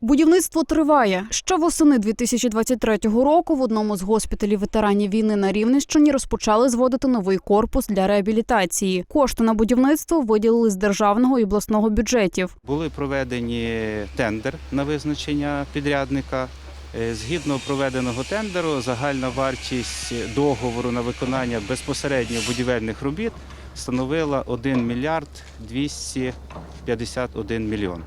Будівництво триває. Ще восени 2023 року в одному з госпіталів ветеранів війни на Рівненщині розпочали зводити новий корпус для реабілітації. Кошти на будівництво виділили з державного і обласного бюджетів. Були проведені тендер на визначення підрядника. Е, Згідно проведеного тендеру, загальна вартість договору на виконання безпосередньо будівельних робіт становила 1 мільярд 251 мільйон.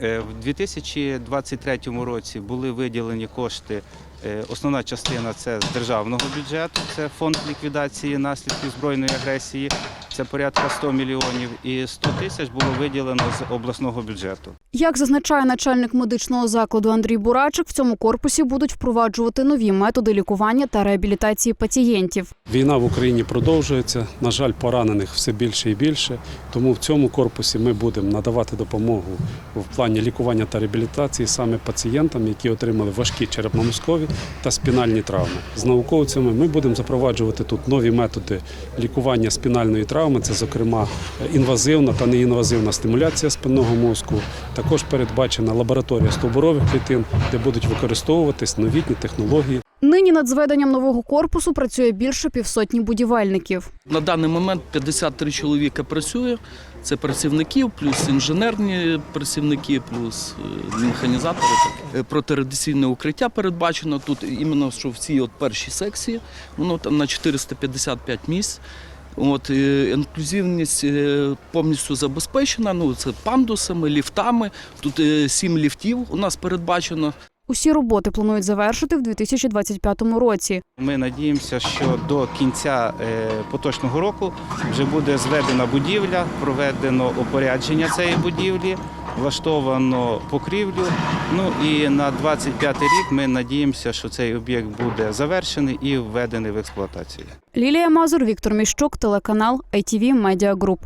Е, В 2023 році були виділені кошти. Е, Основна частина це з державного бюджету, це фонд ліквідації наслідків збройної агресії, це порядка 100 мільйонів, і 100 тисяч було виділено з обласного бюджету. Як зазначає начальник медичного закладу Андрій Бурачик, в цьому корпусі будуть впроваджувати нові методи лікування та реабілітації пацієнтів. Війна в Україні продовжується. На жаль, поранених все більше і більше. Тому в цьому корпусі ми будемо надавати допомогу в плані лікування та реабілітації саме пацієнтам, які отримали важкі черепно-мозкові та спінальні травми. З науковцями ми будемо запроваджувати тут нові методи лікування спінальної травми. Це, зокрема, інвазивна та неінвазивна стимуляція спинного мозку. Також передбачена лабораторія стовбурових клітин, де будуть використовуватись новітні технології Нині над зведенням нового корпусу працює більше півсотні будівельників. На даний момент 53 чоловіка працює. Це працівників, плюс інженерні працівники, плюс е, механізатори. Так. Е, Протирадиційне укриття передбачено тут іменно що в цій от першій секції. Воно там на 455 місць. От е, інклюзивність повністю забезпечена. Ну це пандусами, ліфтами. Тут сім ліфтів у нас передбачено. Усі роботи планують завершити в 2025 році. Ми надіємося, що до кінця е, поточного року вже буде зведена будівля, проведено опорядження цієї будівлі, влаштовано покрівлю. Ну і на 25 рік ми надіємося, що цей об'єкт буде завершений і введений в експлуатацію. Лілія Мазур, Віктор Міщук, телеканал ITV Media Group.